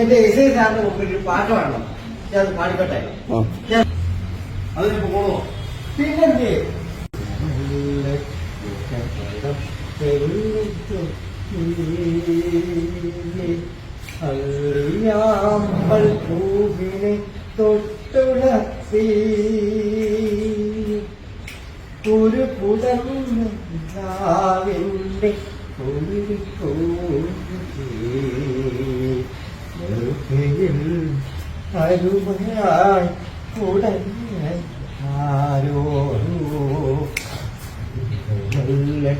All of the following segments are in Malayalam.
എന്റെ ഇസൈ സാറിന്റെ മുമ്പിൽ ഒരു പാട്ട് വേണം. ഞാൻ അത് പാടിക്കട്ടെ അതിനിപ്പോ പോണോ? പിന്നെന്തേ അറിയാമ്പൽ പൂവിനെ തൊട്ടുണർത്തി. ഒരു പുടന്നാവിന്റെ യിൽ അരുമയായി ഉടഞ്ഞ ആരോ നല്ല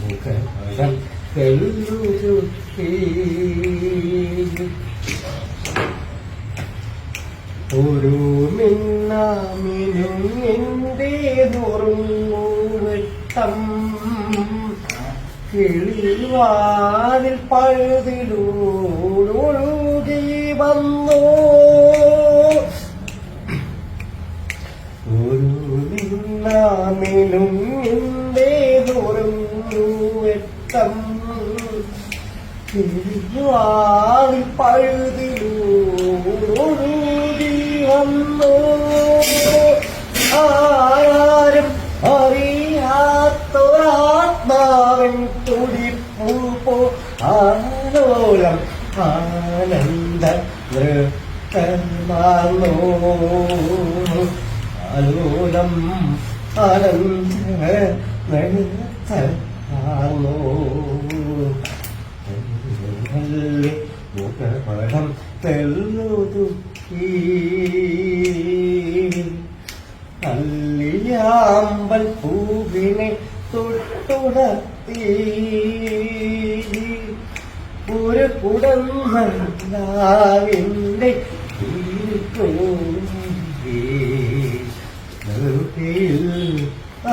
മുഖം ഒരു മിന്നാമിനും എന്റെ നുറുങ്ങുവെട്ടം കിളിവാതിൽ പഴുതിലൂടൊഴുകി വന്നു ഒരു മിന്നാമിനും എന്റെ നുറുങ്ങുവെട്ടം കിളിവാതിൽ പഴുതിലൂടൊഴുകി വന്നു ആരും അറിയാത്തൊരാത്മാവൻ തുടിപ്പൂ പോ. ആലോലം ആനന്ദ നൃത്തമാർന്നോ ആലോലം ആനന്ദ നൃത്തമാർന്നോ നല്ല മുഖപടം തെല്ലുതുക്കി അല്ലിയാമ്പൽ പൂവിനെ തൊട്ടുണർത്തി